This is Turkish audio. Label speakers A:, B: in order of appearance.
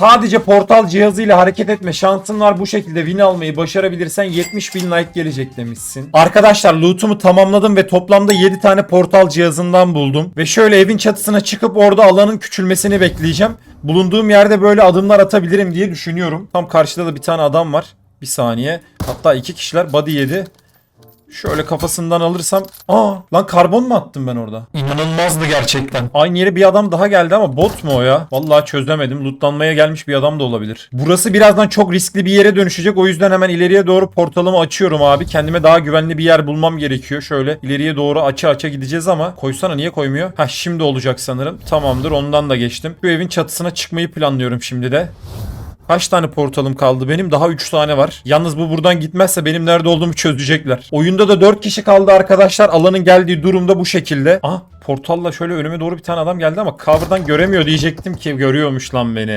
A: Sadece portal cihazıyla hareket etme şansın var bu şekilde win almayı başarabilirsen 70 bin like gelecek demişsin. Arkadaşlar loot'umu tamamladım ve toplamda 7 tane portal cihazından buldum. Ve şöyle evin çatısına çıkıp orada alanın küçülmesini bekleyeceğim. Bulunduğum yerde böyle adımlar atabilirim diye düşünüyorum. Tam karşıda da bir tane adam var. Bir saniye. Hatta iki kişiler body yedi. Şöyle kafasından alırsam... Aa lan karbon mu attım ben orada?
B: İnanılmazdı gerçekten.
A: Aynı yere bir adam daha geldi ama bot mu o ya? Vallahi çözemedim. Lootlanmaya gelmiş bir adam da olabilir. Burası birazdan çok riskli bir yere dönüşecek. O yüzden hemen ileriye doğru portalımı açıyorum abi. Kendime daha güvenli bir yer bulmam gerekiyor. Şöyle ileriye doğru açı aça gideceğiz ama koysana niye koymuyor? Ha şimdi olacak sanırım. Tamamdır ondan da geçtim. Şu evin çatısına çıkmayı planlıyorum şimdi de. Kaç tane portalım kaldı benim? Daha 3 tane var. Yalnız bu buradan gitmezse benim nerede olduğumu çözecekler. Oyunda da 4 kişi kaldı arkadaşlar. Alanın geldiği durumda bu şekilde. Ah portalla şöyle önüme doğru bir tane adam geldi ama cover'dan göremiyor diyecektim ki görüyormuş lan beni.